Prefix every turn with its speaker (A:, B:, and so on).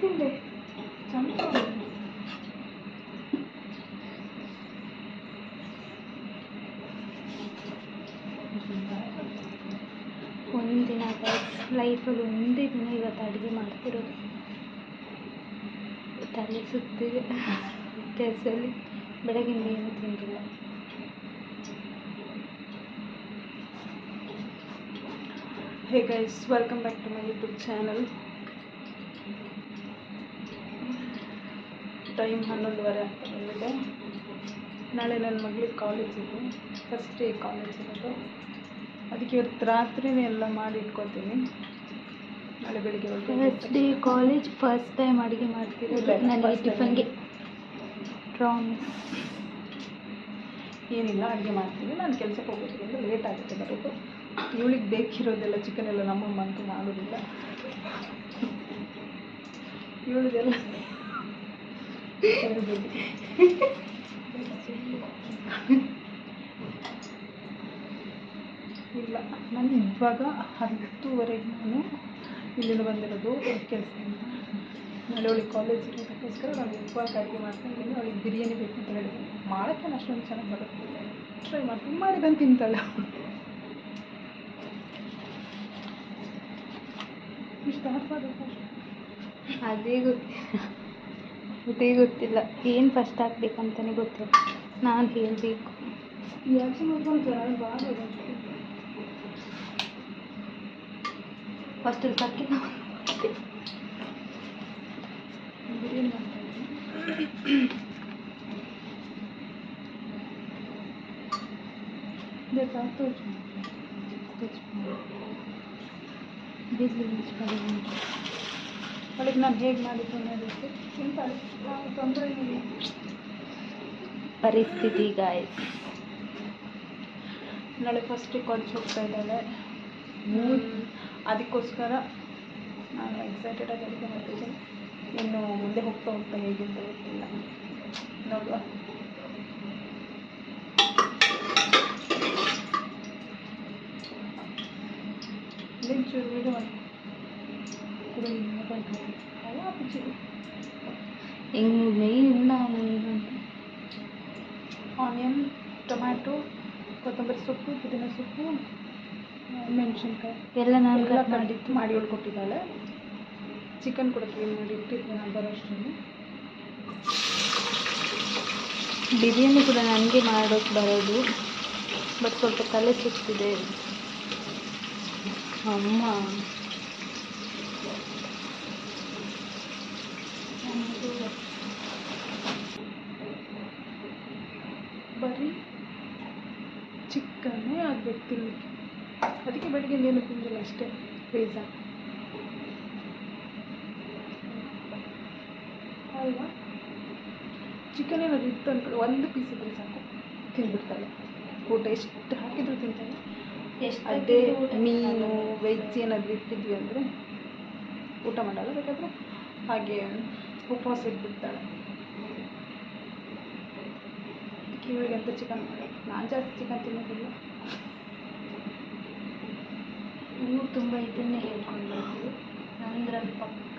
A: ತಿಂದೆ
B: ಒಂದಿನ ಲೈಫಲ್ಲಿ ಒಂದೇ ದಿನ ಇವತ್ತು ಅಡುಗೆ ಮಾಡ್ತಿರೋದು. ತಲೆ ಸುತ್ತಿದೆ ಕೆಲಸದಲ್ಲಿ ಬೆಳಗಿಂದ ಏನು ತಿಂದಿಲ್ಲ.
A: Hey guys welcome back to my YouTube channel time ಹನ್ನೊಂದುವರೆ ಆಗ್ತಾ ಬಂದಿದೆ ನಾಳೆ ನನ್ನ ಮಗಳಿಗೆ ಕಾಲೇಜ್ ಇದೆ. ಫಸ್ಟ್ ಡೇ ಕಾಲೇಜ್ ಇರೋದು. ಅದಕ್ಕೆ ಇವತ್ತು ರಾತ್ರಿನೇ ಎಲ್ಲ ಮಾಡಿ ಇಟ್ಕೋತೀನಿ ನಾಳೆ ಬೆಳಿಗ್ಗೆ
B: first day college first time ಅಡುಗೆ
A: ಮಾಡ್ತೀನಿ
B: ನನಗೆ ಟಿಫನ್ಗೆ ಪ್ರಾಮಿಸ್.
A: ಏನಿಲ್ಲ ಅಡುಗೆ ಮಾಡ್ತೀನಿ. ನಾನು ಕೆಲಸಕ್ಕೆ ಹೋಗೋದ್ರಿಂದ ಲೇಟ್ ಆಗುತ್ತೆ ಬರೋದು. ಇವಳಿಗೆ ಬೇಕಿರೋದೆಲ್ಲ ಚಿಕನ್ ಎಲ್ಲ ನಮ್ಮಮ್ಮ ಅಂತೂ ಮಾಡೋದಿಲ್ಲ. ಇವಳಿದೆಲ್ಲ ಇಲ್ಲ, ನಾನು ಇವಾಗ ಹತ್ತುವರೆಗೆ ನಾನು ಇಲ್ಲಿಂದ ಬಂದಿರೋದು ಕೆಲಸದಿಂದ ನಾಳೆ ಅವಳಿಗೆ ಕಾಲೇಜ್ ಇರೋದಕ್ಕೋಸ್ಕರ ನಾನು ಉಪ್ಪಾಗಿ ಅಡುಗೆ ಮಾಡ್ತಾಯಿದ್ದೀನಿ ಅವಳಿಗೆ ಬಿರಿಯಾನಿ ಬೇಕು ಅಂತ ಹೇಳಿದೆ. ಮಾಡೋಕ್ಕೆ ಅಷ್ಟೊಂದು ಚೆನ್ನಾಗಿ ಬರುತ್ತೆ. ಟ್ರೈ ಮಾಡ್ತೀನಿ. ಮಾಡಿದಂಗೆ ತಿಂತಾಳೆ ಮಾಡಬೇಕು
B: ಅದೇ ಗೊತ್ತಿಲ್ಲ ಅದೇ ಗೊತ್ತಿಲ್ಲ. ಏನು ಫಸ್ಟ್ ಹಾಕ್ಬೇಕಂತಲೇ ಗೊತ್ತಿಲ್ಲ. ನಾನು ಹೇಳಬೇಕು. ಫಸ್ಟ್ ಸಕ್ಕಿ
A: ಬಿರಿಯಾನಿ ಮಾಡ್ತಾಯಿದ್ದೀನಿ ಬೇಕಾಗ್ತದೆ
B: ಬಿಸಿ ಮುಚ್ಕೊಳ್ಳಿ
A: ಅವಳಿಗೆ ನಾನು ಹೇಗೆ ಮಾಡಿದ್ದು ಅನ್ನೋದಕ್ಕೆ. ಸಿಂಪಲ್
B: ಪರಿಸ್ಥಿತಿ ಗಾಯ್ಸ್
A: ನಾಳೆ ಫಸ್ಟ್ ಕಾಲೇಜ್ ಹೋಗ್ತಾ ಇದ್ದಾಳೆ. ಅದಕ್ಕೋಸ್ಕರ ನಾನು ಎಕ್ಸೈಟೆಡ್ ಆಗಿ ಅಡುಗೆ ಮಾಡ್ತಿದ್ದೀನಿ. ಇನ್ನು ಮುಂದೆ ಹೋಗ್ತಾ ಹೋಗ್ತಾ ಹೇಗೆ ಅಂತ ಗೊತ್ತಿಲ್ಲ. ನೋಡುವ. ನಿಮ್ಮ ಮೊಬೈಲ್ ಅಲ್ಲ ಅಪ್ಪಚ್ಚಿ.
B: ಹೆಂಗ್ ಮೇಯ್ನ್
A: ಆನಿಯನ್ ಟೊಮ್ಯಾಟೊ ಕೊತ್ತಂಬರಿ ಸೊಪ್ಪು ಪುದೀನ ಸೊಪ್ಪು ಮೆಣಸಿನ್ಕಾಯಿ.
B: ಎಲ್ಲ ನಾನು ಕಟ್ ಮಾಡಿ
A: ಮಾಡಿದ್ದು. ಮಾಡಿ ಕೊಟ್ಟಿದ್ದಾಳೆ. ಚಿಕನ್ ಕೂಡ ಕ್ಲೀನ್ ಮಾಡಿ ಇಟ್ಟಿದ್ದೀನಿ ನಾನು ಬರೋಷ್ಟರಲ್ಲಿ
B: ಬಿರಿಯಾನಿ ಕೂಡ ನನಗೆ ಮಾಡೋಕ್ಕೆ ಬರೋದು ಬಟ್ ಸ್ವಲ್ಪ ತಲೆ ಸುತ್ತಿದೆ ಅಮ್ಮ.
A: ಆಗ್ಬೇಕು ತಿನ್ನಲಿಕ್ಕೆ ಅದಕ್ಕೆ ಬೆಳಿಗ್ಗೆ ಏನು ತಿಂದಿಲ್ಲ ಅಷ್ಟೇ ರೀಸನ್ ಅಲ್ವಾ? ಚಿಕನ್ ಏನಾದ್ರು ಇತ್ತು ಅಂದ್ಕೊಂಡು ಒಂದು ಪೀಸ್ ಇದ್ರೆ ಸಾಕು. ತಿಂದ್ಬಿಡ್ತಾಳೆ ಊಟ ಎಷ್ಟು ಹಾಕಿದ್ರು ತಿಂತಾಳೆ? ಅದೇ ಮೀನು ವೆಜ್ ಏನಾದರೂ ಇಟ್ಟಿದ್ವಿ ಅಂದರೆ ಊಟ ಮಾಡಲ್ಲ ಬೇಕಾದರೆ ಹಾಗೆ ಉಪವಾಸ ಇಟ್ಬಿಡ್ತಾಳೆ. ಇವಳಿಗೆ ಅಂತ ಚಿಕನ್ ಮಾಡಿ ನಾನು ಜಾಸ್ತಿ ಚಿಕನ್ ತಿನ್ನೋದಿಲ್ಲ.
B: ನೀವು ತುಂಬ ಇದನ್ನೇ ಹೇಳ್ಕೊಂಡಿದ್ದೀವಿ ನಂದ್ರಲ್ಲಿ ಪಕ್ಕ